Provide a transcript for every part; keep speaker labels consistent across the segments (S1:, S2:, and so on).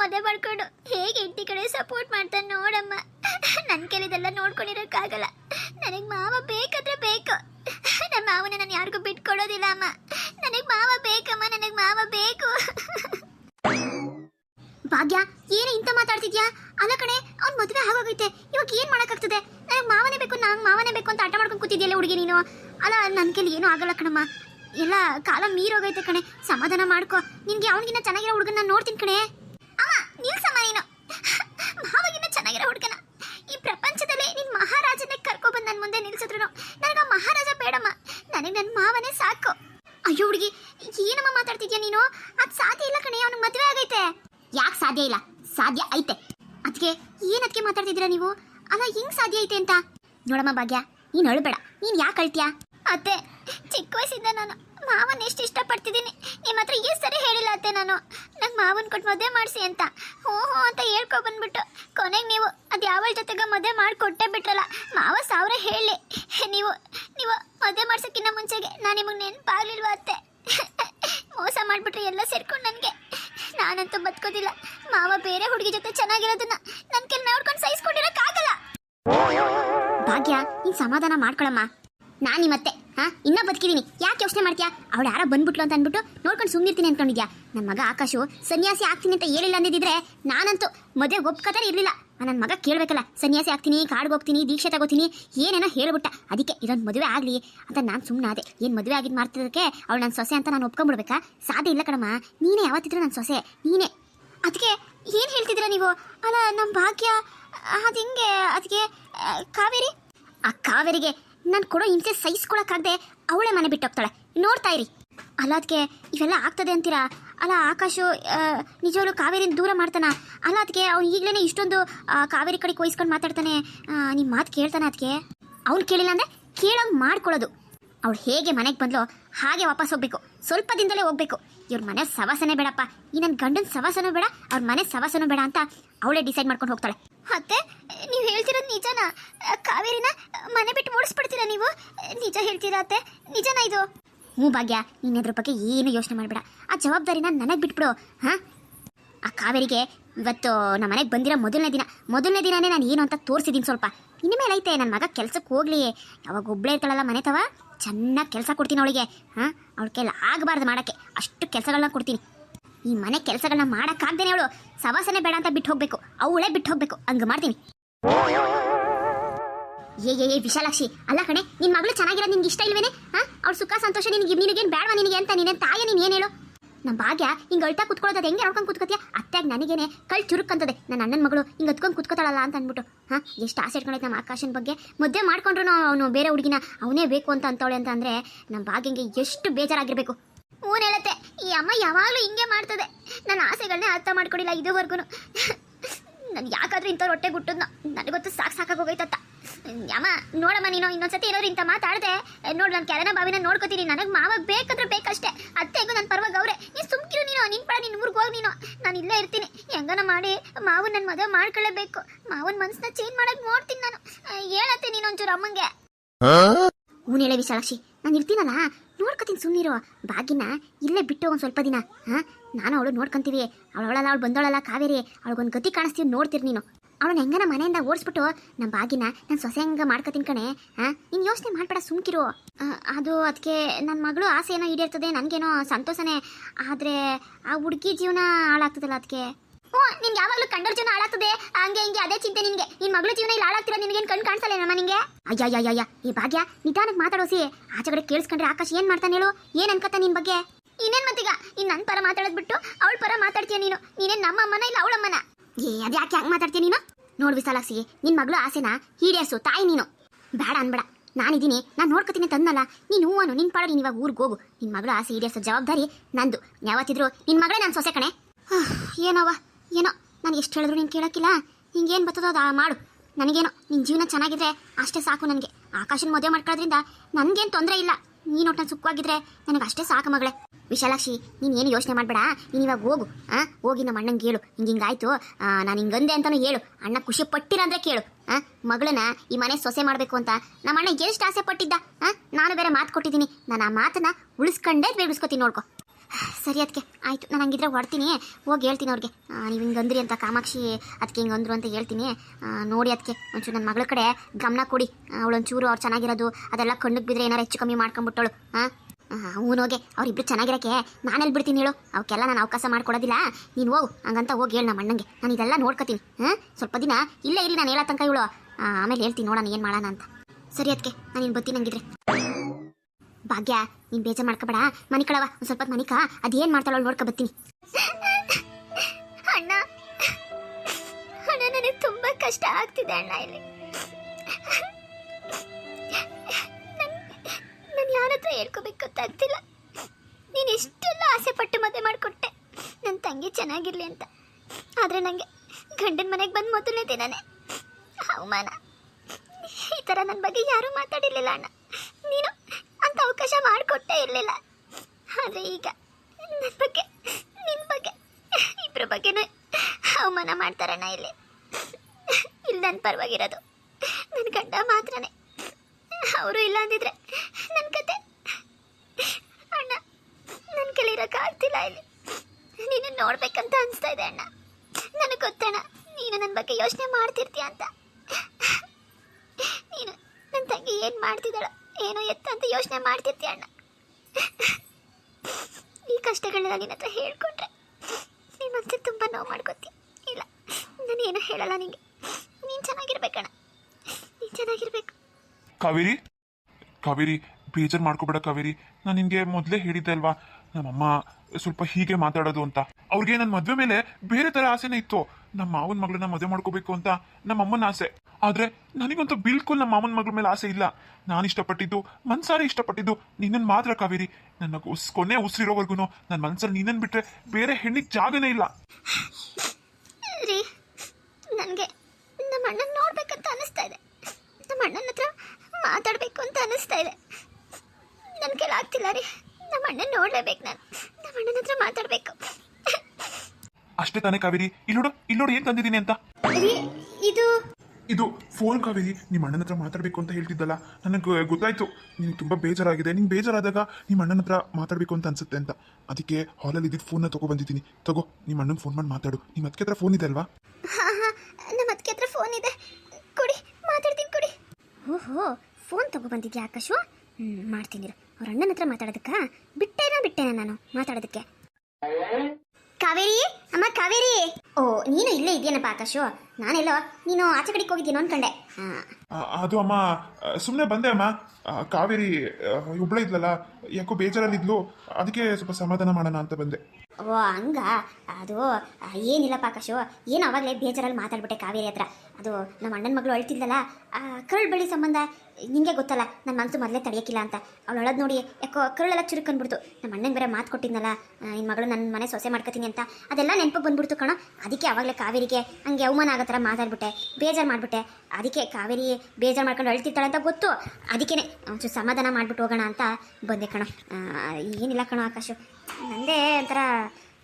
S1: ಮದುವೆ ಮಾಡ್ಕೊಂಡು ಹೇಗೆ ಹೆಂಡತಿ ಕಡೆ ಸಪೋರ್ಟ್ ಮಾಡ್ತಾನೆ ನೋಡಮ್ಮ. ನನ್ನ ಕೈಲಿದೆಲ್ಲ ನೋಡ್ಕೊಂಡಿರೋಕ್ಕಾಗಲ್ಲ. ನನಗೆ ಮಾವ ಬೇಕಾದ್ರೆ ಬೇಕು. ನನ್ನ ಮಾವನ ನಾನು ಯಾರಿಗೂ ಬಿಟ್ಕೊಡೋದಿಲ್ಲ ಅಮ್ಮ. ನನಗೆ ಮಾವ ಬೇಕಮ್ಮ, ನನಗೆ ಮಾವ ಬೇಕು. ಭಾಗ್ಯ, ಏನು ಇಂತ ಮಾತಾಡ್ತಿದ್ಯಾ? ಅಲ್ಲ ಕಣೆ, ಅವ್ನ್ ಮದುವೆ ಆಗೋಗೈತೆ. ಇವಾಗ ಏನು ಮಾಡೋಕ್ಕಾಗ್ತದೆ? ನನಗೆ ಮಾವನೇ ಬೇಕು ನಂಗೆ ಮಾವನೇ ಬೇಕು ಅಂತ ಆಟ ಮಾಡ್ಕೊಂಡು ಕೂತಿದ್ಯಲ್ಲ ಹುಡುಗಿ ನೀನು? ಅಲ್ಲ ನನ್ನ ಕೈಲಿ ಏನೂ ಆಗಲ್ಲ ಕಣಮ್ಮ. ಎಲ್ಲ ಕಾಲ ಮೀರೋಗೈತೆ ಕಣೆ. ಸಮಾಧಾನ ಮಾಡ್ಕೊ. ನಿನಗೆ ಅವನಿಗಿನ್ನ ಚೆನ್ನಾಗಿರೋ ಹುಡುಗನ ನೋಡ್ತೀನಿ ಕಣೆ. ನಿಲ್ಸಮ್ಮ ನೀನು ಮಾವಗಿನ್ನ ಚೆನ್ನಾಗಿರೋ ಹುಡುಗನ. ಈ ಪ್ರಪಂಚದಲ್ಲಿ ನಿನ್ ಮಹಾರಾಜನೇ ಕರ್ಕೊಬಂದು ನನ್ನ ಮುಂದೆ ನಿಲ್ಸಿದ್ರು ನನಗೆ ಮಹಾರಾಜ ಬೇಡಮ್ಮ. ನನಗೆ ನನ್ನ ಮಾವನೇ ಸಾಕು. ಅಯ್ಯೋ ಹುಡುಗಿ, ಏನಮ್ಮ ಮಾತಾಡ್ತಿದ್ಯಾ ನೀನು? ಅದ್ ಸಾಧ್ಯ ಇಲ್ಲ ಕಣೆ, ಅವನಿಗೆ ಮದುವೆ ಆಗೈತೆ. ಯಾಕೆ ಸಾಧ್ಯ ಇಲ್ಲ? ಸಾಧ್ಯ ಐತೆ. ಅದಕ್ಕೆ ಏನ್ ಅದಕ್ಕೆ ಮಾತಾಡ್ತಿದ್ದೀರಾ ನೀವು? ಅಲ್ಲ, ಹೆಂಗ್ ಸಾಧ್ಯ ಐತೆ ಅಂತ? ನೋಡಮ್ಮ ಭಾಗ್ಯ, ನೀನು ಅಳ್ಬೇಡ. ನೀನು ಯಾಕೆ ಅಳ್ತೀಯಾ? ಅತ್ತೆ, ಚಿಕ್ಕ ವಯಸ್ಸಿಂದ ನಾನು ಮಾವನ್ ಎಷ್ಟು ಇಷ್ಟಪಡ್ತಿದ್ದೀನಿ? ನಿಮ್ಮ ಹತ್ರ ಎಷ್ಟು ಸರಿ ಹೇಳಿಲ್ಲ ಅತ್ತೆ ನಾನು. ನಂಗೆ ಮಾವನ್ ಕೊಟ್ಟು ಮದುವೆ ಮಾಡಿಸಿ ಅಂತ. ಹ್ಞೂ ಹ್ಞೂ ಅಂತ ಹೇಳ್ಕೊ ಬಂದ್ಬಿಟ್ಟು. ಕೊನೆಗೆ ನೀವು ಅದು ಯಾವಳ ಜೊತೆಗೆ ಮದುವೆ ಮಾಡಿಕೊಟ್ಟೇ ಬಿಟ್ರಲ್ಲ. ಮಾವ ಸಾವಿರ ಹೇಳಿ ನೀವು ನೀವು ಮದುವೆ ಮಾಡ್ಸೋಕ್ಕಿಂತ ಮುಂಚೆಗೆ ನಾನು ನಿಮಗೆ ನೆನಪಾಗಲಿಲ್ವ ಅತ್ತೆ? ಮೋಸ ಮಾಡಿಬಿಟ್ರೆ ಎಲ್ಲ ಸೇರ್ಕೊಂಡು ನನಗೆ. ನಾನಂತೂ ಬದುಕೋದಿಲ್ಲ. ಮಾವ ಬೇರೆ ಹುಡುಗಿ ಜೊತೆ ಚೆನ್ನಾಗಿರೋದನ್ನ ನನ್ನ ಕೆಲ ನೋಡ್ಕೊಂಡು ಸಹಿಸ್ಕೊಂಡಿರೋಕ್ಕಾಗಲ್ಲ. ಭಾಗ್ಯ, ನೀನು ಸಮಾಧಾನ ಮಾಡ್ಕೊಳಮ್ಮ. ನಾನು ನಿಮ್ಮತ್ತೆ. ಹಾ, ಇನ್ನ ಬದುಕಿದೀನಿ. ಯಾಕೆ ಯೋಚನೆ ಮಾಡ್ತೀಯಾ? ಅವಳು ಯಾರೋ ಬಂದ್ಬಿಟ್ಲು ಅಂತ ಅಂದ್ಬಿಟ್ಟು ನೋಡ್ಕೊಂಡು ಸುಮ್ಮನಿರ್ತೀನಿ ಅನ್ಕೊಂಡಿದ್ಯಾ. ನನ್ನ ಮಗ ಆಕಾಶು ಸನ್ಯಾಸಿ ಆಗ್ತೀನಿ ಅಂತ ಹೇಳಿಲ್ಲ ಅಂದಿದ್ರೆ ನಾನಂತೂ ಮದುವೆ ಒಪ್ಕತಾನೆ ಇರಲಿಲ್ಲ. ನನ್ನ ಮಗ ಕೇಳ್ಬೇಕಲ್ಲ. ಸನ್ಯಾಸಿ ಆಗ್ತೀನಿ, ಕಾಡ್ಗೆ ಹೋಗ್ತೀನಿ, ದೀಕ್ಷೆ ತಗೋತೀನಿ, ಏನೇನೋ ಹೇಳ್ಬಿಟ್ಟ. ಅದಕ್ಕೆ ಇದೊಂದು ಮದುವೆ ಆಗಲಿ ಅಂತ ನಾನು ಸುಮ್ಮನಾದೆ ಏನು ಮದುವೆ ಆಗಿದ್ದು ಮಾಡ್ತಿದ್ದಕ್ಕೆ ಅವಳು ನನ್ನ ಸೊಸೆ ಅಂತ ನಾನು ಒಪ್ಕೊಂಬಿಡ್ಬೇಕಾ? ಸಾಧ್ಯ ಇಲ್ಲ ಕಣಮ್ಮ. ನೀನೇ ಯಾವತ್ತಿದ್ರು ನನ್ನ ಸೊಸೆ. ನೀನೇ. ಅದಕ್ಕೆ ಏನು ಹೇಳ್ತಿದ್ದೀರಾ ನೀವು? ಅಲ್ಲ ನಮ್ಮ ಭಾಗ್ಯ, ಅದು ಹಿಂಗೆ ಅದಕ್ಕೆ ಕಾವೇರಿ? ಆ, ಕಾವೇರಿಗೆ ನಾನು ಕೊಡೋ ಹಿಂಸೆ ಸಹಿಸ್ಕೊಳಕ್ಕಾಗದೆ ಅವಳೇ ಮನೆ ಬಿಟ್ಟೋಗ್ತಾಳೆ ನೋಡ್ತಾ ಇರಿ. ಅಲ್ಲ ಅದಕ್ಕೆ ಇವೆಲ್ಲ ಆಗ್ತದೆ ಅಂತೀರಾ? ಅಲ್ಲ, ಆಕಾಶು ನಿಜವಾಗ್ಲು ಕಾವೇರಿನ ದೂರ ಮಾಡ್ತಾನ? ಅಲ್ಲ ಅದಕ್ಕೆ ಅವ್ನು ಈಗಲೇ ಇಷ್ಟೊಂದು ಕಾವೇರಿ ಕಡೆ ಕೊಯ್ಸ್ಕೊಂಡು ಮಾತಾಡ್ತಾನೆ. ನಿಮ್ಮ ಮಾತು ಕೇಳ್ತಾನೆ ಅದಕ್ಕೆ ಅವ್ನು ಕೇಳಿಲ್ಲ ಅಂದರೆ ಕೇಳಂಗೆ ಮಾಡ್ಕೊಳ್ಳೋದು. ಅವಳು ಹೇಗೆ ಮನೆಗೆ ಬಂದ್ಲೋ ಹಾಗೆ ವಾಪಸ್ ಹೋಗಬೇಕು. ಸ್ವಲ್ಪ ದಿನದಲ್ಲೇ ಹೋಗ್ಬೇಕು. ಇವ್ರ ಮನೆ ಸವಾಸನೆ ಬೇಡಪ್ಪ. ಈ ನನ್ನ ಗಂಡನ ಸವಾಸನೂ ಬೇಡ ಅವ್ರ ಮನೆ ಸವಾಸನೂ ಬೇಡ ಅಂತ ಅವಳೇ ಡಿಸೈಡ್ ಮಾಡ್ಕೊಂಡು ಹೋಗ್ತಾಳೆ. ಅತ್ತೆ ನೀವು ಹೇಳ್ತಿರೋದು ನಿಜನ? ಕಾವೇರಿನ ಮನೆ ಬಿಟ್ಟು ಓಡಿಸ್ಬಿಡ್ತೀರಾ ನೀವು? ನಿಜ ಹೇಳ್ತೀರಾ ಅತ್ತೆ? ನಿಜನಾ ಇದು? ಹ್ಞೂ ಭಾಗ್ಯ ನೀನು ಅದ್ರ ಬಗ್ಗೆ ಏನು ಯೋಚನೆ ಮಾಡಬೇಡ. ಆ ಜವಾಬ್ದಾರಿನ ನನಗೆ ಬಿಟ್ಬಿಡು ಹಾಂ? ಆ ಕಾವೇರಿಗೆ ಇವತ್ತು ನಮ್ಮ ಮನೆಗೆ ಬಂದಿರೋ ಮೊದಲನೇ ದಿನ ಮೊದಲನೇ ದಿನನೇ ನಾನು ಏನು ಅಂತ ತೋರಿಸಿದ್ದೀನಿ ಸ್ವಲ್ಪ. ಇನ್ಮೇಲೆ ಮೇಲೆ ಐತೆ ನನ್ನ ಮಗ ಕೆಲ್ಸಕ್ಕೆ ಹೋಗ್ಲಿ. ಯಾವಾಗ ಒಬ್ಬಳೇ ಇರ್ತಾಳಲ್ಲ ಮನೆ ತವ? ಚೆನ್ನಾಗಿ ಕೆಲಸ ಕೊಡ್ತೀನಿ ಅವಳಿಗೆ. ಹಾಂ? ಅವಳ ಕೈಲಿ ಆಗಬಾರ್ದು ಮಾಡೋಕ್ಕೆ. ಅಷ್ಟು ಕೆಲಸಗಳನ್ನ ಕೊಡ್ತೀನಿ. ಈ ಮನೆ ಕೆಲಸಗಳನ್ನ ಮಾಡೋಕ್ಕಾಗ್ದೇನೆ ಅವಳು. ಸವಾಸನೆ ಬೇಡ ಅಂತ ಬಿಟ್ಟು ಹೋಗ್ಬೇಕು. ಅವಳೇ ಬಿಟ್ಟು ಹೋಗ್ಬೇಕು. ಹಂಗೆ ಮಾಡ್ತೀನಿ. ಏ ಏ ಏ, ವಿಶಾಲಾಕ್ಷಿ. ಅಲ್ಲ ಕಣೆ, ನಿನ್ ಮಗಳು ಚೆನ್ನಾಗಿರೋದು ನಿನ್ಗೆ ಇಷ್ಟ ಇಲ್ವೇನೆ? ಹಾಂ? ಅವ್ಳ ಸುಖ, ಸಂತೋಷ ನಿನಗೆ ನಿನಗೇನು ಬೇಡವಾ ನಿನಗೆ ಅಂತ? ನೀನೇನು ತಾಯಿ ನೀನು ಏನು ಹೇಳು? ನಮ್ಮ ಭಾಗ್ಯ ಹಿಂಗೆ ಅಳ್ತಾ ಕುತ್ಕೊಳ್ಳೋದು ಹೆಂಗೆ ನೋಡ್ಕೊಂಡು ಕುತ್ಕೋತಿಯ? ಅತ್ತಾಗ ನನಗೇನೆ ಕಳ್ ಚುರುಕಂತದೆ ನನ್ನ ಅಣ್ಣನ ಮಗಳು ಹಿಂಗೆ ಹತ್ಕೊಂಡು ಕುತ್ಕೋತಾಳಲ್ಲ ಅಂತ ಅಂದ್ಬಿಟ್ಟು. ಹಾಂ, ಎಷ್ಟು ಆಸೆ ಇಟ್ಕೊಂಡೈತೆ ನಮ್ಮ ಆಕಾಶನ ಬಗ್ಗೆ. ಮದುವೆ ಮಾಡ್ಕೊಂಡ್ರು ಅವನು ಬೇರೆ ಹುಡುಗಿನ. ಅವನೇ ಬೇಕು ಅಂತ ಅಂತವಳೆ ಅಂತ ಅಂದರೆ ನಮ್ಮ ಭಾಗ್ಯಂಗೆ ಎಷ್ಟು ಬೇಜಾರಾಗಿರ್ಬೇಕು. ಹ್ಞೂ ಹೇಳತ್ತೆ, ಈ ಅಮ್ಮ ಯಾವಾಗಲೂ ಹಿಂಗೆ ಮಾಡ್ತದೆ. ನನ್ನ ಆಸೆಗಳನ್ನೇ ಅರ್ಥ ಮಾಡ್ಕೊಂಡಿಲ್ಲ ಇದುವರೆಗೂ ನಾನು ಯಾಕಾದ್ರೂ ಇಂಥವ್ರು ಹೊಟ್ಟೆ ಗುಟ್ಟದ್ನ ನನಗೊತ್ತು ಸಾಕು ಸಾಕಾಗಿ ಹೋಗೈತತ್ತ ಅಮ್ಮ ನೋಡಮ್ಮ, ನೀನು ಇನ್ನೊಂದ್ಸತಿ ಏನಾದ್ರು ಇಂಥ ಮಾತಾಡದೆ. ನೋಡು, ನಾನು ಕೆಳನ ಬಾವಿನ ನೋಡ್ಕೋತೀನಿ. ನನಗೆ ಮಾವ ಬೇಕಾದ್ರೆ ಬೇಕಷ್ಟೇ. ಅತ್ತೆಗೂ ನನ್ನ ಪರವಾಗಿ ಗೌರೆ ನೀನು ಸುಮ್ಕಿರು ನೀನು, ನಿನ್ ಪಡ ನಿನ್ನ ಊರಿಗೆ ಹೋಗಿ ನೀನು. ನಾನು ಇಲ್ಲೇ ಇರ್ತೀನಿ. ಹೆಂಗನ ಮಾಡಿ ಮಾವು ನನ್ನ ಮದುವೆ ಮಾಡ್ಕೊಳ್ಳೇಬೇಕು ಮಾವನ ಮನಸ್ಸನ್ನ ಚೇಂಜ್ ಮಾಡಕ್ ನೋಡ್ತೀನಿ ನಾನು. ಹೇಳತ್ತೆ ನೀನು ಒಂಚೂರು ಅಮ್ಮಂಗೆ. ಹ್ಞೂ ಹೇಳಿ ವಿಶಾಲಾಕ್ಷಿ, ನಾನು ಇರ್ತೀನಲ್ಲ? ನೋಡ್ಕೊತೀನಿ ಸುಮ್ಮನಿರು ಬಾಗಿನ ಇಲ್ಲೇ ಬಿಟ್ಟು ಒಂದು ಸ್ವಲ್ಪ ದಿನ. ಹಾಂ? ನಾನು ಅವಳು ನೋಡ್ಕೊಂತೀವಿ. ಅವಳವಳಲ್ಲ, ಅವಳು ಬಂದವಳಲ್ಲ, ಕಾವೇರಿ. ಅವಳಿಗೊಂದು ಗತಿ ಕಾಣಿಸ್ತೀವಿ, ನೋಡ್ತೀರಿ ನೀನು. ಅವಳನ್ನ ಹೆಂಗನ ಮನೆಯಿಂದ ಓಡಿಸ್ಬಿಟ್ಟು ನಮ್ಮ ಬಾಗಿನ ನಾನು ಸೊಸೆ ಹಂಗೆ ಮಾಡ್ಕೊತೀನಿ ಕಣೆ. ಹಾಂ ನೀನು ಯೋಚನೆ ಮಾಡ್ಬೇಡ, ಸುಮ್ಕಿರು. ಅದು ಅದಕ್ಕೆ ನನ್ನ ಮಗಳು ಆಸೆ ಏನೋ ಈಡೇರ್ತದೆ, ನನಗೇನೋ ಸಂತೋಷನೇ. ಆದರೆ ಆ ಹುಡುಗಿ ಜೀವನ ಹಾಳಾಗ್ತದಲ್ಲ ಅದಕ್ಕೆ ಹ್ಞೂ ನಿನ್ಗೆ ಯಾವಾಗಲೂ ಕಂಡರ್ ಜೀವನ ಹಾಳಾಗ್ತದೆ? ಹಂಗೆ ಹಿಂಗೆ, ಅದೇ ಚಿಂತೆ ನಿನಗೆ. ನಿನ್ನ ಮಗಳ ಜೀವನ ಇಲ್ಲಿ ಹಾಳಾಗ್ತಿರೋ ನಿನಗೇನು ಕಣ್ ಕಾಣಿಸಲ್ಲ ನಮ್ಮ ನಿಂಗೆ? ಅಯ್ಯಯ್ಯಯ್ಯ ಈ ಭಾಗ್ಯ ನಿಧಾನಕ್ಕೆ ಮಾತಾಡೋಸಿ. ಆಚೆ ಕಡೆ ಕೇಳಿಸ್ಕೊಂಡ್ರೆ ಆಕಾಶ್ ಏನು ಮಾಡ್ತಾನೆ ಹೇಳು? ಏನು ಅನ್ಕತ್ತ ನಿನ್ನ ಬಗ್ಗೆ? ಇನ್ನೇನ್ ಮತ್ತೀಗ? ಇನ್ ನನ್ನ ಪರ ಮಾತಾಡೋದ್ಬಿಟ್ಟು ಅವಳ ಪರ ಮಾತಾಡ್ತೀಯ ನೀನು? ನೀನೇನು ನಮ್ಮ ಅಮ್ಮನ ಇಲ್ಲ ಅವಳಮ್ಮನ? ಏ, ಅದ್ಯಾಕೆ ಹಂಗೆ ಮಾತಾಡ್ತೀಯ ನೀನು? ನೋಡ್ ವಿಶಾಲಾಕ್ಷಿ ನಿನ್ ಮಗಳು ಆಸೆನ ಹೀಡಿಯಾಸು ತಾಯಿ ನೀನು. ಬೇಡ ಅನ್ಬೇಡ. ನಾನಿದ್ದೀನಿ ನಾನು ನೋಡ್ಕೊತೀನಿ ತಂದಲ್ಲ ನೀನು ಹೂವನು ನಿನ್ ಪಾಡ್ರಿ ನೀನು ಇವಾಗ ಊರಿಗೆ ಹೋಗು. ನಿನ್ ಮಗಳು ಆಸೆ ಹೀಡಿಯಾಸ ಜವಾಬ್ದಾರಿ ನಂದು. ಯಾವತ್ತಿದ್ರು ನಿನ್ ಮಗಳೇ ನಾನು ಸೊಸೆ ಕಣೆ. ಆಹ್, ಏನವ್ವ ಏನೋ. ನಾನು ಎಷ್ಟು ಹೇಳಿದ್ರು ನೀನು ಕೇಳೋಕ್ಕಿಲ್ಲ? ಹಿಂಗೇನು ಬರ್ತದೋ ಅದು ಮಾಡು. ನನಗೇನೋ ನಿನ್ನ ಜೀವನ ಚೆನ್ನಾಗಿದ್ರೆ ಅಷ್ಟೇ ಸಾಕು ನನಗೆ. ಆಕಾಶನ ಮದುವೆ ಮಾಡ್ಕೊಳ್ಳೋದ್ರಿಂದ ನನಗೇನು ತೊಂದರೆ ಇಲ್ಲ. ನೀನು ಒಟ್ಟು ಸುಖವಾಗಿದ್ರೆ ನನಗೆ ಅಷ್ಟೇ ಸಾಕು ಮಗಳೇ. ವಿಶಾಲಾಕ್ಷಿ, ನೀನು ಏನು ಯೋಚನೆ ಮಾಡಬೇಡ. ನೀನು ಇವಾಗ ಹೋಗು. ಆ, ಹೋಗಿ ನಮ್ಮ ಅಣ್ಣಂಗೆ ಹೇಳು. ಹಿಂಗ ಹಿಂಗಾಯ್ತು ನಾನು ಹಿಂಗಂದೆ ಅಂತಲೂ ಹೇಳು. ಅಣ್ಣ ಖುಷಿ ಪಟ್ಟಿರಂದ್ರೆ ಕೇಳು. ಆ, ಮಗಳನ್ನ ಈ ಮನೆ ಸೊಸೆ ಮಾಡಬೇಕು ಅಂತ ನಮ್ಮ ಅಣ್ಣ ಎಷ್ಟು ಆಸೆ ಪಟ್ಟಿದ್ದ? ಆ, ನಾನು ಬೇರೆ ಮಾತು ಕೊಟ್ಟಿದ್ದೀನಿ. ನಾನು ಆ ಮಾತನ್ನ ಉಳಿಸ್ಕೊಂಡೇ ಉಳಿಸ್ಕೊತೀನಿ ನೋಡ್ಕೊ. ಸರಿ ಅದಕ್ಕೆ ಆಯಿತು, ನಾನು ಹಂಗಿದ್ರೆ ಹೊಡ್ತೀನಿ ಹೋಗಿ ಹೇಳ್ತೀನಿ ಅವ್ರಿಗೆ. ನೀವು ಹಿಂಗೆ ಅಂದ್ರಿ ಅಂತ ಕಾಮಾಕ್ಷಿ ಅದಕ್ಕೆ ಹಿಂಗೆ ಅಂದ್ರು ಅಂತ ಹೇಳ್ತೀನಿ. ನೋಡಿ ಅದಕ್ಕೆ ಒಂಚೂರು ನನ್ನ ಮಗಳ ಕಡೆ ಗಮನ ಕೊಡಿ. ಅವಳೊಂಚೂರು ಅವ್ರು ಚೆನ್ನಾಗಿರೋದು, ಅದೆಲ್ಲ ಕಣ್ಣಿಗೆ ಬಿದ್ದರೆ ಏನಾರು ಹೆಚ್ಚು ಕಮ್ಮಿ ಮಾಡ್ಕೊಂಬಿಟ್ಟಳು ಹಾಂ ಹೋಗೆ. ಅವ್ರಿಬ್ರು ಚೆನ್ನಾಗಿರೋಕ್ಕೆ. ನಾನೆಲ್ಲಿ ಬಿಡ್ತೀನಿ ಹೇಳು. ಅವಕ್ಕೆಲ್ಲ ನಾನು ಅವಕಾಶ ಮಾಡ್ಕೊಡೋದಿಲ್ಲ. ನೀನು ಹೋಗು. ಹಂಗಂತ ಹೋಗಿ ಹೇಳು ನಮ್ಮ ಅಣ್ಣಂಗೆ. ನಾನು ಇದೆಲ್ಲ ನೋಡ್ಕೊತೀನಿ. ಹಾಂ ಸ್ವಲ್ಪ ದಿನ ಇಲ್ಲೇ ಇರಿ, ನಾನು ಹೇಳೋ ತನಕ ಇವಳು. ಆಮೇಲೆ ಹೇಳ್ತೀನಿ ನೋಡೋಣ ಏನು ಮಾಡೋಣ ಅಂತ. ಸರಿ ಅದಕ್ಕೆ ನಾನು ಇನ್ನು ಬರ್ತೀನಿ ಹಂಗಿದ್ರೆ. ಭಾಗ್ಯ, ನೀನ್ ಬೇಜಾರ್ ಮಾಡ್ಕೋಬೇಡ. ಮನಿ ಕಳವ ಒಂದ್ ಸ್ವಲ್ಪ ಮನಿಕ ಅದೇನ್ ಮಾಡ್ತಾಳ ನೋಡ್ಕೊ ಬರ್ತೀನಿ. ಅಣ್ಣ ಅಣ್ಣ, ನನಗೆ ತುಂಬಾ ಕಷ್ಟ ಆಗ್ತಿದೆ ಅಣ್ಣ ಇಲ್ಲಿ. ನಾನು ಯಾರ ಹತ್ರ ಹೇಳ್ಕೋಬೇಕು ಗೊತ್ತಾಗ್ತಿಲ್ಲ. ನೀನು ಇಷ್ಟೆಲ್ಲ ಆಸೆ ಪಟ್ಟು ಮದುವೆ ಮಾಡಿಕೊಟ್ಟೆ. ನನ್ನ ತಂಗಿ ಚೆನ್ನಾಗಿರ್ಲಿ ಅಂತ. ಆದ್ರೆ ನನಗೆ ಗಂಡನ ಮನೆಗೆ ಬಂದು ಮೊದಲನೇ ದಿನನೇ ಅವಮಾನ. ಈ ಥರ ನನ್ನ ಬಗ್ಗೆ ಯಾರೂ ಮಾತಾಡಿರ್ಲಿಲ್ಲ ಅಣ್ಣ. ನೀನು ಅಂತ ಅವಕಾಶ ಮಾಡಿಕೊಟ್ಟೇ ಇರಲಿಲ್ಲ. ಆದರೆ ಈಗ ನನ್ನ ಬಗ್ಗೆ ನಿನ್ನ ಬಗ್ಗೆ ಇಬ್ಬರ ಬಗ್ಗೆನೂ ಅವಮಾನ ಮಾಡ್ತಾರಣ್ಣ ಇಲ್ಲಿ. ಇಲ್ಲಿ ನನ್ನ ಪರವಾಗಿರೋದು. ನನ್ನ ಗಂಡ ಮಾತ್ರನೇ. ಅವರು ಇಲ್ಲ ಅಂದಿದ್ರೆ ನನ್ನ ಕತೆ. ಅಣ್ಣ ನನ್ನ ಕೇಳಿರೋಕೆ ಆಗ್ತಿಲ್ಲ ಇಲ್ಲಿ. ನೀನು ನೋಡ್ಬೇಕಂತ ಅನಿಸ್ತಾ ಇದೆ ಅಣ್ಣ. ನನಗೆ ಗೊತ್ತಣ್ಣ ನೀನು ನನ್ನ ಬಗ್ಗೆ ಯೋಚನೆ ಮಾಡ್ತಿರ್ತೀಯ ಅಂತ. ನೀನು ನನ್ನ ತಂಗಿ ಏನು ಮಾಡ್ತಿದ್ದಾಳೋ ಏನೋ ಎತ್ತಂತ ಯೋಚನೆ ಮಾಡ್ತಿರ್ತೀಯ ಅಣ್ಣ. ಈ ಕಷ್ಟಗಳನ್ನ ನಿನ್ನ ಹತ್ರ ಹೇಳ್ಕೊಂಡ್ರೆ ನೀನು ಮತ್ತೆ ತುಂಬ ನೋವು ಮಾಡ್ಕೊತಿ. ಇಲ್ಲ, ನಾನು ಏನೋ ಹೇಳಲ್ಲ ನಿಂಗೆ. ನೀನು ಚೆನ್ನಾಗಿರ್ಬೇಕಣ್ಣ. ನೀನು ಚೆನ್ನಾಗಿರ್ಬೇಕು.
S2: ಕಾವೇರಿ ಕಾವೇರಿ, ಬೇಜಾರು ಮಾಡ್ಕೋಬೇಡ ಕಾವೇರಿ. ನಾನು ನಿನಗೆ ಮೊದಲೇ ಹೇಳಿದ್ದೆ ಅಲ್ವಾ? ನಮ್ಮಮ್ಮ ಸ್ವಲ್ಪ ಹೀಗೆ ಮಾತಾಡೋದು ಅಂತ. ಅವ್ರಿಗೆ ನನ್ನ ಮದುವೆ ಮೇಲೆ ಬೇರೆ ಥರ ಆಸೆನೇ ಇತ್ತು. ನಮ್ಮ ಮಾವನ ಮಗಳನ್ನ ಮದುವೆ ಮಾಡ್ಕೋಬೇಕು ಅಂತ ನಮ್ಮ ಅಮ್ಮನ ಆಸೆ. ಆದ್ರೆ ನನಗಂತೂ ಬಿಲ್ಕುಲ್ ನಮ್ಮ ಮಾವನ ಮಗಳ ಮೇಲೆ ಆಸೆ ಇಲ್ಲ. ನಾನು ಇಷ್ಟಪಟ್ಟಿದ್ದು, ಮನ್ಸಾರೆ ಇಷ್ಟಪಟ್ಟಿದ್ದು ನಿನ್ನನ್ನು ಮಾತ್ರ ಕಾವೇರಿ. ನನ್ನ ಕೊನೆ ಉಸಿರಿರೋವರೆಗೂ ನನ್ನ ಮನ್ಸಲ್ಲಿ ನಿನ್ನನ್ನು ಬಿಟ್ರೆ ಬೇರೆ ಹೆಣ್ಣಿಗೆ ಜಾಗನೇ ಇಲ್ಲ.
S1: ನನಗೆ ನಮ್ಮ ಅಣ್ಣನ ನೋಡ್ಬೇಕಂತ ಅನಿಸ್ತಾ ಇದೆ. ನಮ್ಮ ಅಣ್ಣನ ಮಾತಾಡಬೇಕು ಅಂತ ಅನಿಸ್ತಾ ಇದೆ. ಆಗ್ತಿಲ್ಲ ರೀ. ನಮ್ಮ ಅಣ್ಣನ ನೋಡ್ಲೇಬೇಕು ನಾನು ನಮ್ಮ ಅಣ್ಣನ ಹತ್ರ ಮಾತಾಡಬೇಕು
S2: ಅಷ್ಟೇ ತಾನೇ ಕಾವೇರಿ? ಇಲ್ಲೋಡು ಇಲ್ಲೋಡು ಏನ್ ತಂದಿದ್ದೀನಿ ಅಂತ.
S1: ಇದು?
S2: ಇದು ಫೋನ್ ಕಾವೇರಿ. ನಿಮ್ಮ ಅಣ್ಣನ ಹತ್ರ ಮಾತಾಡಬೇಕು ಅಂತ ಹೇಳ್ತಿದ್ದಲ್ಲ. ನನಗೆ ಗೊತ್ತಾಯ್ತು. ನಿನಗೆ ತುಂಬ ಬೇಜಾರಾಗಿದೆ. ನಿಂಗೆ ಬೇಜಾರಾದಾಗ ನಿಮ್ಮ ಅಣ್ಣನ ಹತ್ರ ಮಾತಾಡಬೇಕು ಅಂತ ಅನ್ಸುತ್ತೆ ಅಂತ. ಅದಕ್ಕೆ ಹಾಲಲ್ಲಿ ಇದ್ದಿದ್ದು ಫೋನ್ನ ತಗೋ ಬಂದಿದ್ದೀನಿ. ತಗೋ ನಿಮ್ಮ ಅಣ್ಣನ ಫೋನ್ ಮಾಡಿ ಮಾತಾಡು. ನಿಮ್ಮ ಅದಕ್ಕೆ ಹತ್ರ ಫೋನ್ ಇದೆ ಅಲ್ವಾ?
S1: ನಮ್ಮ ಅದಕ್ಕೆ ಹತ್ರ ಫೋನ್ ಇದೆ. ಕೊಡಿ ಮಾತಾಡ್ತೀನಿ ಕೊಡಿ. ಓಹೋ ಫೋನ್ ತಗೊಬಂದಿದ್ಯಾ ಆಕಾಶು? ಮಾಡ್ತೀನಿ. ಅವ್ರ ಅಣ್ಣನ ಹತ್ರ ಮಾತಾಡೋದಕ್ಕ ಬಿಟ್ಟೇನಾ ಬಿಟ್ಟೇನಾ ನಾನು ಮಾತಾಡೋದಕ್ಕೆ? ಕಾವೇರಿ? ಅಮ್ಮ, ಕಾವೇರಿ. ಓ, ನೀನು ಇಲ್ಲೇ ಇದೆಯೇನಪ್ಪ ಆಕಾಶು. ನಾನೆಲ್ಲೋ, ನೀನು ಆಚೆ ಕಡೆಗೆ ಹೋಗಿದ್ದೀನೋ ಅನ್ಕೊಂಡೆ.
S2: ಅದು ಅಮ್ಮ ಸುಮ್ಮನೆ ಬಂದೆ ಅಮ್ಮ. ಕಾವೇರಿ ಒಬ್ಬಳೇ ಇದ್ಲಲ್ಲ, ಯಾಕೋ ಬೇಜಾರಲ್ಲಿದ್ಲು. ಅದಕ್ಕೆ ಸ್ವಲ್ಪ ಸಮಾಧಾನ ಮಾಡೋಣ ಅಂತ ಬಂದೆ.
S1: ಓ, ಹಂಗ? ಅದು ಏನಿಲ್ಲಪ್ಪ ಆಕಾಶು, ಏನು ಅವಾಗಲೇ ಬೇಜಾರಲ್ಲಿ ಮಾತಾಡ್ಬಿಟ್ಟೆ ಕಾವೇರಿ ಹತ್ರ. ಅದು, ನಮ್ಮ ಅಣ್ಣನ ಮಗಳು ಅಳ್ತಿದ್ಲಲ್ಲ, ಆ, ಕರುಳು ಬಳಿ ಸಂಬಂಧ ನಿಮಗೆ ಗೊತ್ತಲ್ಲ ನನ್ನ ಮನಸ್ಸು ಮೊದಲೇ ತಡೆಯೋಕ್ಕಿಲ್ಲ ಅಂತ. ಅವಳು ಅಳೋದು ನೋಡಿ, ಯಾಕೋ ಕರುಳೆಲ್ಲ ಚುರುಕನ್ಬಿಡ್ತು ನಮ್ಮ ಅಣ್ಣನ ಬೇರೆ ಮಾತು ಕೊಟ್ಟಿದ್ನಲ್ಲ ನಿನ್ನ ಮಗಳು ನನ್ನ ಮನೆ ಸೊಸೆ ಮಾಡ್ಕೊತೀನಿ ಅಂತ. ಅದೆಲ್ಲ ನೆನಪು ಬಂದ್ಬಿಡ್ತು ಕಣೋ. ಅದಕ್ಕೆ ಅವಾಗಲೇ ಕಾವೇರಿಗೆ ಹಂಗೆ ಅವಮಾನ ಆಗೋ ಥರ ಮಾತಾಡ್ಬಿಟ್ಟೆ, ಬೇಜಾರು ಮಾಡಿಬಿಟ್ಟೆ. ಅದಕ್ಕೆ ಕಾವೇರಿ ಬೇಜಾರು ಮಾಡ್ಕೊಂಡು ಅಳ್ತಿರ್ತಾಳೆ ಅಂತ ಗೊತ್ತು. ಅದಕ್ಕೇ ಒಂಚೂರು ಸಮಾಧಾನ ಮಾಡ್ಬಿಟ್ಟು ಹೋಗೋಣ ಅಂತ ಬಂದೆ ಕಣೋ. ಏನಿಲ್ಲ ಕಣೋ ಆಕಾಶು. ನಂದೇ ಒಂಥರ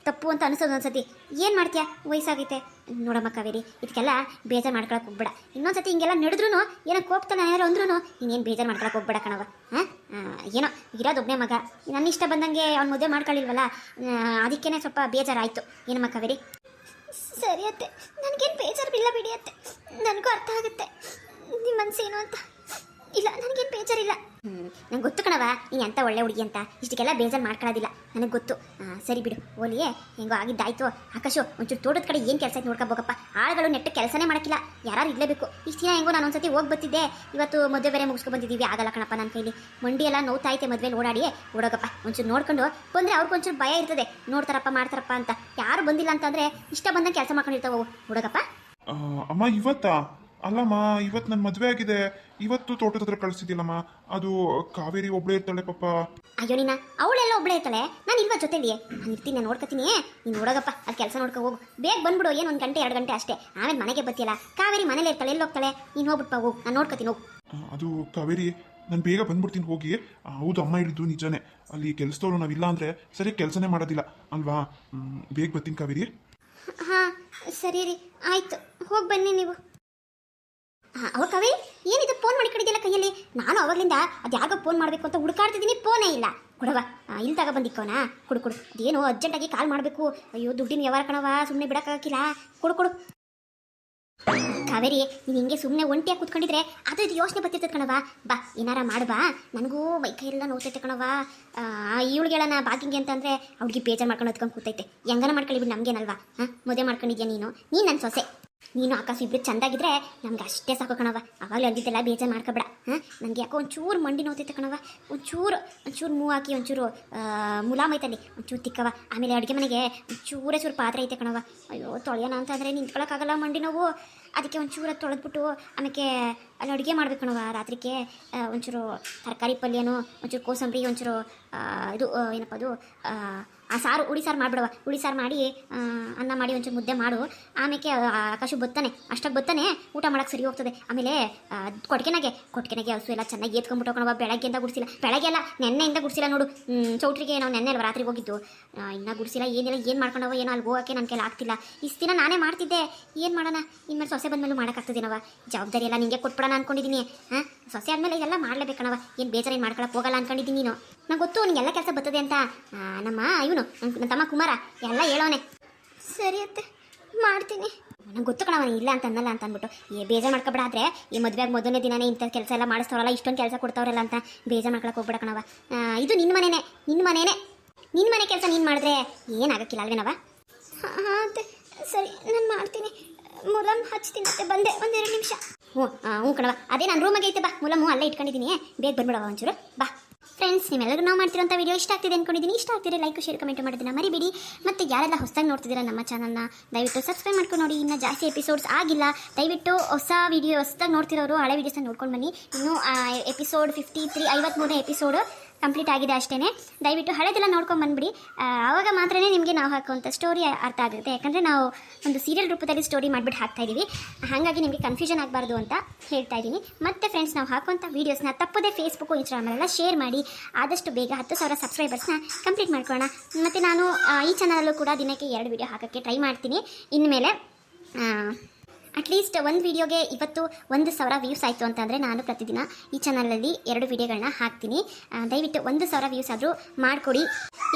S1: ತಪ್ಪು ಅಂತ ಅನಿಸೋದು ಒಂದ್ಸತಿ. ಏನು ಮಾಡ್ತೀಯ? ವಯಸ್ಸಾಗೈತೆ. ನೋಡಮ್ಮ ಕಾವೇರಿ ಇದಕ್ಕೆಲ್ಲ ಬೇಜಾರು ಮಾಡ್ಕೊಳಕ್ಕೆ ಹೋಗ್ಬೇಡ. ಇನ್ನೊಂದ್ಸತಿ ಹಿಂಗೆಲ್ಲ ನಡೆದ್ರೂ ಏನೋ ಕೋಪ್ತಾನೆ ಯಾರು ಅಂದ್ರೂ ನೀನೇನು ಬೇಜಾರು ಮಾಡ್ಕೊಳಕ್ಕೆ ಹೋಗ್ಬೇಡ ಕಣವ ಹಾಂ? ಏನೋ, ಇರೋದು ಒಬ್ಬನೇ ಮಗ. ನನ್ನ ಇಷ್ಟ ಬಂದಂಗೆ ಅವ್ನು ಮುದ್ದೆ ಮಾಡ್ಕೊಳ್ಳಿಲ್ವಲ್ಲ ಅದಕ್ಕೇ ಸ್ವಲ್ಪ ಬೇಜಾರಾಯಿತು. ಏನಮ್ಮ ಕಾವೇರಿ? ಸರಿ ಅತ್ತೆ. ನನಗೇನು ಬೇಜಾರು ಬಿಲ್ಲ ಬಿಡಿ ಅತ್ತೆ. ನನಗೂ ಅರ್ಥ ಆಗುತ್ತೆ. ನಿಮ್ಮ ಮನಸ್ಸೇನು ಅಂತ. ಇಲ್ಲ, ನನಗೇನು ಬೇಜಾರಿಲ್ಲ. ಹ್ಞೂ ನಂಗೆ ಗೊತ್ತು ಕಣವ ನೀನು ಎಂಥ ಒಳ್ಳೆ ಹುಡುಗಿ ಅಂತ. ಇಷ್ಟಕ್ಕೆಲ್ಲ ಬೇಜಾರು ಮಾಡ್ಕೊಳ್ಳೋದಿಲ್ಲ ನನಗೆ ಗೊತ್ತು. ಸರಿ ಬಿಡು. ಓಲಿಯೇ, ಹೆಂಗೋ ಆಗಿದ್ದಾಯ್ತು. ಆಕಾಶು, ಒಂಚೂರು ತೋಟದ ಕಡೆ ಏನು ಕೆಲಸ ಐತೆ ನೋಡ್ಕೋಬೋಕಪ್ಪ ಆಳುಗಳು ನೆಟ್ಟ ಕೆಲಸನೇ ಮಾಡಕ್ಕಿಲ್ಲ. ಯಾರು ಇರಲೇಬೇಕು. ಇಷ್ಟು ದಿನ ಹೆಂಗೋ ನಾನು ಒಂದ್ಸತಿ ಹೋಗಿ ಬರ್ತಿದ್ದೆ. ಇವತ್ತು ಮದುವೆ ಬೇರೆ ಮುಗಿಸ್ಕೊ ಬಂದಿದ್ದೀವಿ. ಆಗಲ್ಲ ಕಣಪ್ಪ ನನ್ನ ಕೈಲಿ. ಮಂಡಿ ಎಲ್ಲ ನೋವ್ತಾ ಮದುವೆಲಿ ಓಡಾಡಿ ಓಡೋಗಪ್ಪ, ಒಂಚೂರು ನೋಡ್ಕೊಂಡು ಬಂದರೆ ಅವ್ರಿಗೊಂಚೂರು ಭಯ ಇರ್ತದೆ. ನೋಡ್ತಾರಪ್ಪ, ಮಾಡ್ತಾರಪ್ಪ ಅಂತ. ಯಾರು ಬಂದಿಲ್ಲ ಅಂತಂದರೆ ಇಷ್ಟ ಬಂದಂಗೆ ಕೆಲಸ ಮಾಡ್ಕೊಂಡಿರ್ತಾವೆ ಹುಡುಗಪ್ಪ
S2: ಅಮ್ಮ, ಇವತ್ತಾ? ಅಲ್ಲಮ್ಮ ಇವತ್ತು ನನ್ನ ಮದುವೆ ಆಗಿದೆ. ಇವತ್ತು ತೋಟದ ಹತ್ರ ಕಳಿಸಿದ್ಯಲ್ಲಮ್ಮ? ಅದು ಕಾವೇರಿ ಒಬ್ಳೇ ಇರ್ತಾಳೆ ಪಾಪ.
S1: ಅಯ್ಯೋ ನೀನ ಅವಳೆಲ್ಲ ಒಬ್ಳೆ ಇರ್ತಾಳೆ? ನಾನು ಇಲ್ವಾ ಜೊತೆಲಿ? ನಾನು ಇರ್ತೀನಿ ನಾನು ನೋಡ್ಕೊತೀನಿ. ನೀನು ನೋಡೋಗಪ್ಪ ಅಲ್ಲಿ ಕೆಲಸ ನೋಡ್ಕೊ ಹೋಗು. ಬೇಗ ಬಂದ್ಬಿಡು ಏನು ಒಂದು ಗಂಟೆ ಎರಡು ಗಂಟೆ ಅಷ್ಟೇ. ಆಮೇಲೆ ಮನೆಗೆ ಬತ್ತಿಯಲ್ಲ ಕಾವೇರಿ ಮನೇಲಿ ಇರ್ತಾಳೆ ಎಲ್ಲಿ ಹೋಗ್ತಾಳೆ? ನೀನು ಹೋಗ್ಬಿಟ್ಟು ಹೋಗು. ನಾನು ನೋಡ್ಕೊತೀನಿ ಹೋಗು.
S2: ಅದು ಕಾವೇರಿ ನಾನು ಬೇಗ ಬಂದ್ಬಿಡ್ತೀನಿ ಹೋಗಿ. ಹೌದು ಅಮ್ಮ ಹೇಳಿದ್ದು ನಿಜಾನೇ. ಅಲ್ಲಿ ಕೆಲಸದವ್ರು ನಾವಿಲ್ಲ ಅಂದರೆ ಸರಿ ಕೆಲಸನೇ ಮಾಡೋದಿಲ್ಲ. ಅಲ್ವಾ? ಬೇಗ ಬರ್ತೀನಿ ಕಾವೇರಿ.
S1: ಹಾಂ ಸರಿ ರೀ. ಆಯ್ತು ಹೋಗಿ ಬನ್ನಿ ನೀವು. ಅವ ಕವಿ, ಏನಿದು ಫೋನ್ ಮಾಡಿಕೊಂಡಿದ್ಯಲ್ಲ ಕೈಯಲ್ಲಿ? ನಾನು ಅವಾಗಲಿಂದ ಅದ್ಯಾಗ ಫೋನ್ ಮಾಡಬೇಕು ಅಂತ ಹುಡುಕಾಡ್ತಿದ್ದೀನಿ ಫೋನೇ ಇಲ್ಲ. ಕೊಡವ ಇಲ್ಲಿ ತಗ ಬಂದಿಕ್ಕೋನಾ? ಕೊಡು ಕೊಡು. ಅದೇನು ಅರ್ಜೆಂಟಾಗಿ ಕಾಲ್ ಮಾಡಬೇಕು. ಅಯ್ಯೋ, ದುಡ್ಡಿನ ವ್ಯವಹಾರ ಕಣವ ಸುಮ್ಮನೆ ಬಿಡೋಕ್ಕಾಗಿಲ್ಲ ಕೊಡು ಕೊಡು. ಕಾವೇರಿ, ನೀನು ಹಿಂಗೆ ಸುಮ್ಮನೆ ಒಂಟಿಯಾಗಿ ಕುತ್ಕೊಂಡಿದ್ರೆ ಅದು ಇದು ಯೋಚನೆ ಬರ್ತಿರ್ತದೆ ಕಣವ ಬಾ, ಏನಾರ ಮಾಡ್ಬಾ ನನಗೂ ಮೈಕೈ ಎಲ್ಲ ನೋಡ್ತೈತೆ ಕಣವ ಇವಳಿಗೆಳನ ಬಾಕಿಂಗೆ ಅಂತಂದರೆ ಅವ್ಳಿಗೆ ಬೇಜಾರು ಮಾಡ್ಕೊಂಡು ಹೊತ್ಕೊಂಡು ಕೂತೈತೆ. ಹೆಂಗನ ಮಾಡ್ಕೊಳ್ಳಿ ಬಿಡು, ನಮಗೇನಲ್ವಾ? ಹಾಂ, ಮದುವೆ ಮಾಡ್ಕೊಂಡಿದ್ಯಾ ನೀನು? ನೀನು ನನ್ನ ಸೊಸೆ. ನೀನು ಆಕಾಶ ಇಬ್ರು ಚಂದಾಗಿದ್ರೆ ನಮ್ಗೆ ಅಷ್ಟೇ ಸಾಕು ಕಣವ ಅವಾಗಲೇ ಅಂದಿದ್ದೆಲ್ಲ ಬೇಜಾರು ಮಾಡ್ಕೊಬೇಡ, ಹಾಂ? ನನಗೆ ಯಾಕೋ ಒಂಚೂರು ಮಂಡಿ ನೋತೈತೆ ಕಣವ ಒಂಚೂರು ಒಂಚೂರು ಮೂವ್ ಹಾಕಿ, ಒಂಚೂರು ಮುಲಾಮೈತಲ್ಲಿ, ಒಂಚೂರು ತಿಕ್ಕವ ಆಮೇಲೆ ಅಡುಗೆ ಮನೆಗೆ ಒಂಚೂರೇ ಚೂರು ಪಾತ್ರೆ ಐತೆ ಕಣವ ಅಯ್ಯೋ, ತೊಳೆಯೋಣ ಅಂತಂದರೆ ನಿಂತ್ಕೊಳಕ್ಕಾಗಲ್ಲ ಮಂಡಿ ನೋವು. ಅದಕ್ಕೆ ಒಂಚೂರು ತೊಳೆದ್ಬಿಟ್ಟು ಆಮೇಲೆ ಅಲ್ಲಿ ಅಡುಗೆ ಮಾಡ್ಬೇಕು ಕಣವ ರಾತ್ರಿಗೆ ಒಂಚೂರು ತರಕಾರಿ ಪಲ್ಯನೋ, ಒಂಚೂರು ಕೋಸಂಬರಿ, ಒಂಚೂರು ಇದು ಏನಪ್ಪ ಅದು ಆ, ಸಾರು ಉಳಿ ಸಾರು ಮಾಡಿಬಿಡುವ ಉಳಿ ಸಾರು ಮಾಡಿ ಅನ್ನ ಮಾಡಿ ಒಂಚೂರು ಮುದ್ದೆ ಮಾಡು. ಆಮೇಲೆ ಆಕಾಶ ಬತ್ತಾನೆ. ಅಷ್ಟಾಗಿ ಬತ್ತಾನೆ ಊಟ ಮಾಡಕ್ಕೆ ಸರಿ ಹೋಗ್ತದೆ. ಆಮೇಲೆ ಕೊಟ್ಕೆನಾಗೆ. ಕೊಟ್ಕೆನಾಗೆ ಹಸು ಎಲ್ಲ ಚೆನ್ನಾಗಿ ಎತ್ಕೊಂಡ್ಬಿಟ್ಟು ಕಣವ ಬೆಳಗ್ಗೆಯಿಂದ ಗುಡಿಸಿಲ್ಲ. ಬೆಳಗ್ಗೆ ಎಲ್ಲ ನೆನ್ನೆಯಿಂದ ಗುಡಿಸಿಲ್ಲ ನೋಡು. ಚೌಟ್ರಿಗೆ ನಾವು ನೆನ್ನೆ ಅಲ್ವಾ ರಾತ್ರಿಗೆ ಹೋಗಿದ್ದು. ಇನ್ನ ಗುಡಿಸಿಲ್ಲ ಏನಿಲ್ಲ ಏನು ಮಾಡ್ಕೊಂಡವ ಏನೋ ಅಲ್ಲಿ ಹೋಗೋಕ್ಕೆ ನನ್ನ ಕೈಲಿ ಆಗ್ತಿಲ್ಲ. ಇಷ್ಟು ದಿನ ನಾನೇ ಮಾಡ್ತಿದ್ದೆ. ಏನು ಮಾಡೋಣ? ಇನ್ಮೇಲೆ ಸೊಸೆ ಬಂದ್ಮೇಲೆ ಮಾಡೋಕ್ಕಾಗ್ತದೇನವ ಜವಾಬ್ದಾರಿ ಎಲ್ಲ ನಿಂಗೆ ಕೊಟ್ಬಿಡೋಣ ಅನ್ಕೊಂಡಿದ್ದೀನಿ. ಹಾಂ? ಸೊಸೆ ಆದಮೇಲೆ ಇದೆಲ್ಲ ಮಾಡಲೇಬೇಕಣವ ಏನು ಬೇಜಾರೇನು ಮಾಡ್ಕೊಳಕ್ಕೆ ಹೋಗಲ್ಲ ಅನ್ಕೊಂಡಿದ್ದೀನಿ ನೀನು. ನಂಗೆ ಗೊತ್ತು ನಿಂಗೆಲ್ಲ ಕೆಲಸ ಬರ್ತದೆ ಅಂತ. ನಮ್ಮ ಇವನು ನನ್ನ ತಮ್ಮ ಕುಮಾರ, ಎಲ್ಲ ಹೇಳೋನೆ. ಸರಿ ಅತ್ತೆ, ಮಾಡ್ತೀನಿ. ನನಗೆ ಗೊತ್ತು ಕಣವ ಇಲ್ಲ ಅಂತ ಅನ್ನಲ್ಲ ಅಂತ ಅಂದ್ಬಿಟ್ಟು ಏ, ಬೇಜಾರು ಮಾಡ್ಕೊಬೇಡ ಆದ್ರೆ, ಈ ಮದುವೆಗೆ ಮೊದಲನೇ ದಿನನೇ ಇಂಥ ಕೆಲಸ ಎಲ್ಲ ಮಾಡಿಸ್ತಾವಲ್ಲ ಇಷ್ಟೊಂದು ಕೆಲಸ ಕೊಡ್ತಾವ್ರಲ್ಲ ಅಂತ ಬೇಜಾರು ಮಾಡ್ಕೊಳಕ್ಕೆ ಹೋಗ್ಬೇಡ ಕಣವ ಇದು ನಿನ್ನ ಮನೆನೇ ನಿನ್ನ ಮನೆನೇ. ನಿನ್ನ ಮನೆ ಕೆಲಸ ನೀನು ಮಾಡಿದ್ರೆ ಏನಾಗಕ್ಕಿಲ್ಲ ಅಲ್ವೇನವ ಹಾಂ ಅತ್ತೆ, ಸರಿ, ನಾನು ಮಾಡ್ತೀನಿ. ಮುಲಮ್ ಹಚ್ತೀನಿ ಅತ್ತೆ, ಬಂದೆ, ಒಂದೆರಡು ನಿಮಿಷ. ಹ್ಞೂ ಹ್ಞೂ ಕಣವ ಅದೇ ನಾನು ರೂಮಾಗೈತೆ ಬಾ. ಮುಲಾಮು ಅಲ್ಲೇ ಇಟ್ಕೊಂಡಿದ್ದೀನಿ. ಬೇಗ ಬಂದ್ಬಿಡವ ಒಂಚೂರು. ಬಾ. ಫ್ರೆಂಡ್ಸ್ ನಿಮ್ಮೆಲ್ಲರೂ ನಾವು ಮಾಡ್ತಿರೋಂಥ ವಿಡಿಯೋ ಇಷ್ಟ ಆಗ್ತಿದೆ ಅಂದ್ಕೊಂಡಿದ್ದೀನಿ ಇಷ್ಟ ಆಗ್ತಿದೆ ಲೈಕ್ ಶೇರ್ ಕಮೆಂಟ್ ಮಾಡೋದನ್ನ ಮರಿಬೇಡಿ. ಮತ್ತು ಯಾರೆಲ್ಲ ಹೊಸದಾಗಿ ನೋಡ್ತಿದ್ದೀರಾ ನಮ್ಮ ಚಾನಲ್ನ ದಯವಿಟ್ಟು ಸಬ್ಸ್ಕ್ರೈಬ್ ಮಾಡ್ಕೊಂಡು ನೋಡಿ. ಇನ್ನೂ ಜಾಸ್ತಿ ಎಪಿಸೋಡ್ಸ್ ಆಗಿಲ್ಲ. ದಯವಿಟ್ಟು ಹೊಸ ವಿಡಿಯೋ ಹೊಸದಾಗಿ ನೋಡ್ತಿರೋರು, ಹಳೆ ವೀಡಿಯೋಸ್ನ ನೋಡ್ಕೊಂಡು ಬನ್ನಿ. ಇನ್ನು ಎಪಿಸೋಡ್ ಫಿಫ್ಟಿ ತ್ರೀ ಐವತ್ತ್ಮೂರನೇ ಎಪಿಸೋಡು ಕಂಪ್ಲೀಟ್ ಆಗಿದೆ ಅಷ್ಟೇ ದಯವಿಟ್ಟು ಹಳೆದೆಲ್ಲ ನೋಡ್ಕೊಂಡು ಬಂದ್ಬಿಡಿ. ಆವಾಗ ಮಾತ್ರ ನಿಮಗೆ ನಾವು ಹಾಕುವಂಥ ಸ್ಟೋರಿ ಅರ್ಥ ಆಗುತ್ತೆ. ಯಾಕಂದರೆ ನಾವು ಒಂದು ಸೀರಿಯಲ್ ರೂಪದಲ್ಲಿ ಸ್ಟೋರಿ ಮಾಡಿಬಿಟ್ಟು ಹಾಕ್ತಾ ಇದ್ದೀವಿ ಹಾಗಾಗಿ ನಿಮಗೆ ಕನ್ಫ್ಯೂಷನ್ ಆಗಬಾರ್ದು ಅಂತ ಹೇಳ್ತಾ ಇದ್ದೀನಿ ಮತ್ತು ಫ್ರೆಂಡ್ಸ್ ನಾವು ಹಾಕುವಂಥ ವೀಡಿಯೋಸ್ನ ತಪ್ಪದೇ ಫೇಸ್ಬುಕ್ಕು ಇನ್ಸ್ಟಾಗ್ರಾಮಲ್ಲೆಲ್ಲ ಶೇರ್ ಮಾಡಿ, ಆದಷ್ಟು ಬೇಗ ಹತ್ತು ಸಾವಿರ ಸಬ್ಸ್ಕ್ರೈಬರ್ಸ್ನ ಕಂಪ್ಲೀಟ್ ಮಾಡ್ಕೊಳ್ಳೋಣ. ಮತ್ತು ನಾನು ಈ ಚಾನಲಲ್ಲೂ ಕೂಡ ದಿನಕ್ಕೆ ಎರಡು ವೀಡಿಯೋ ಹಾಕೋಕ್ಕೆ ಟ್ರೈ ಮಾಡ್ತೀನಿ. ಇನ್ಮೇಲೆ ಅಟ್ಲೀಸ್ಟ್ ಒಂದು ವೀಡಿಯೋಗೆ ಇವತ್ತು ಒಂದು ಸಾವಿರ ವ್ಯೂಸ್ ಆಯಿತು ಅಂತಂದರೆ ನಾನು ಪ್ರತಿದಿನ ಈ ಚಾನಲಲ್ಲಿ ಎರಡು ವೀಡಿಯೋಗಳನ್ನ ಹಾಕ್ತೀನಿ. ದಯವಿಟ್ಟು ಒಂದು ಸಾವಿರ ವ್ಯೂಸ್ ಆದರೂ ಮಾಡಿಕೊಡಿ.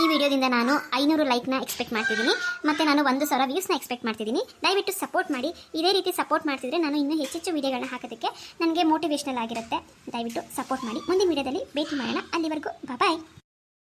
S1: ಈ ವಿಡಿಯೋದಿಂದ ನಾನು ಐನೂರು ಲೈಕ್ನ ಎಕ್ಸ್ಪೆಕ್ಟ್ ಮಾಡ್ತಿದ್ದೀನಿ. ಮತ್ತು ನಾನು ಒಂದು ಸಾವಿರ ವ್ಯೂಸ್ನ ಎಕ್ಸ್ಪೆಕ್ಟ್ ಮಾಡ್ತಿದ್ದೀನಿ. ದಯವಿಟ್ಟು ಸಪೋರ್ಟ್ ಮಾಡಿ. ಇದೇ ರೀತಿ ಸಪೋರ್ಟ್ ಮಾಡ್ತಿದ್ರೆ ನಾನು ಇನ್ನೂ ಹೆಚ್ಚೆಚ್ಚು ವೀಡಿಯೋಗಳನ್ನ ಹಾಕೋದಕ್ಕೆ ನನಗೆ ಮೋಟಿವೇಶ್ನಲ್ ಆಗಿರುತ್ತೆ. ದಯವಿಟ್ಟು ಸಪೋರ್ಟ್ ಮಾಡಿ. ಮುಂದಿನ ವಿಡಿಯೋದಲ್ಲಿ ಭೇಟಿ ಮಾಡೋಣ. ಅಲ್ಲಿವರೆಗೂ ಬಾಯ್